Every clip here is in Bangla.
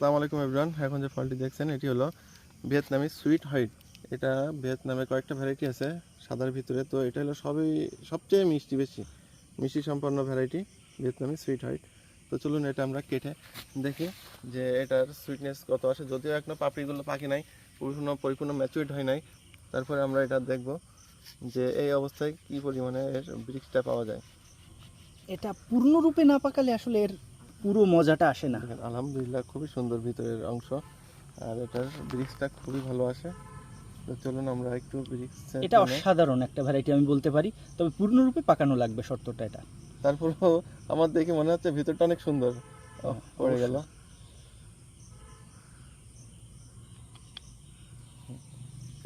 আসসালামু আলাইকুম এভরিওয়ান এখন যে ফলটি দেখছেন, এটি হলো ভিয়েতনামি সুইট হোয়াইট এটা ভিয়েতনামে কয়েকটা ভ্যারাইটি আছে, সাদার ভিতরে। তো এটা হলো সবই, সবচেয়ে মিষ্টি বেশি, মিষ্টি সম্পন্ন ভ্যারাইটি ভিয়েতনামি সুইট হোয়াইট তো চলুন এটা আমরা কেটে দেখি যে এটার সুইটনেস কত আসে। যদিও এখনও পাপড়িগুলো পাকি নাই, পরিপূর্ণ পরিপূর্ণ ম্যাচুরেট হয় নাই। তারপরে আমরা এটা দেখব যে এই অবস্থায় কি পরিমাণে এর ব্রিক্সটা পাওয়া যায়। এটা পূর্ণরূপে না পাকালে আসলে এর পুরো মজাটা আসে না। আলহামদুলিল্লাহ খুবই সুন্দর ভিতরের অংশ। আর এটার ব্রিক্সটা খুবই ভালো আসে তো চলুন আমরা একটু ব্রিক্স এটা অসাধারণ একটা ভ্যারাইটি আমি বলতে পারি। তবে পূর্ণরূপে পাকানো লাগবে শর্তটা এটা। তারপরেও আমার দেখে মনে হচ্ছে ভিতরটা অনেক সুন্দর। পড়ে গেল।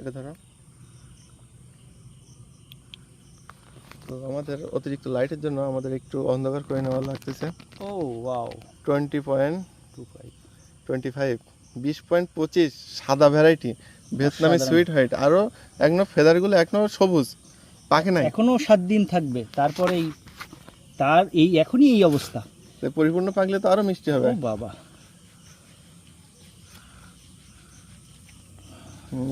এটা ধরো। তো আমাদের অতিরিক্ত লাইটের জন্য আমাদের একটু অন্ধকার করে নেওয়া লাগতেছে। ও wow twenty point two five twenty five বিশ পয়েন্ট পঁচিশ সাদা ভ্যারাইটি ভিয়েতনামি। সুইট হোয়াইট আরও এখনও ফেদারগুলো এখনও সবুজ পাকে নাই। এখনও সাত দিন থাকবে তারপরেই তার এই এখনই এই অবস্থা। পরিপূর্ণ পাকলে তো আরও মিষ্টি ও হবে বাবা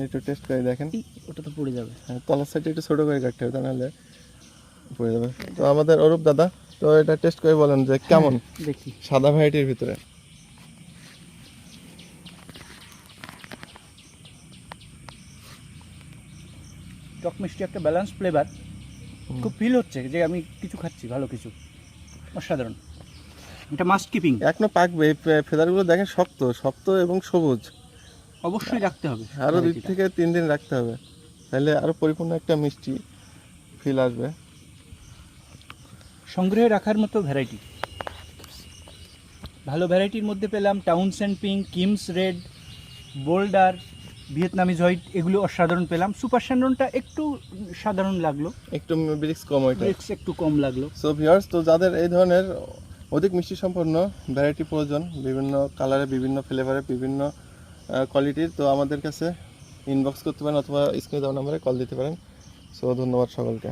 একটু টেস্ট করে দেখেন। এই, ওটা তো পড়ে যাবে। হ্যাঁ, তলার সাইডে একটু ছোট করে কাটতে হবে তা নাহলে পড়ে যাবে। তো আমাদের অরূপ দাদা তো এটা টেস্ট করে বলেন যে কেমন? দেখি। সাদা ভ্যারাইটির ভিতরে। টক মিষ্টি একটা ব্যালেন্স ফ্লেভার খুব ফিল হচ্ছে যে আমি কিছু খাচ্ছি ভালো কিছু। অসাধারণ। এটা মাস্ট কিপিং এখনও পাকবে ফেদারগুলো দেখেন শক্ত শক্ত এবং সবুজ। অবশ্যই রাখতে হবে আরও দুই থেকে তিন দিন রাখতে হবে। তাহলে আরও পরিপূর্ণ একটা মিষ্টি ফিল আসবে। সংগ্রহে রাখার মতো ভ্যারাইটি ভালো ভ্যারাইটির মধ্যে পেলাম Townsend pink Kim's red Boulder Vietnamese white এগুলো অসাধারণ পেলাম। সুপার স্যান্ডনটা একটু সাধারণ লাগল। একটু ব্রিক্স কম ওইটা ব্রেক্স একটু কম লাগল। সো ভিউয়ার্স তো যাদের এই ধরনের অধিক মিষ্টি সম্পন্ন ভ্যারাইটি প্রয়োজন বিভিন্ন কালারে বিভিন্ন ফ্লেভারে বিভিন্ন কোয়ালিটির তো আমাদের কাছে ইনবক্স করতে পারেন অথবা স্ক্রিনে দেওয়া নাম্বারে কল দিতে পারেন। সো ধন্যবাদ সকলকে।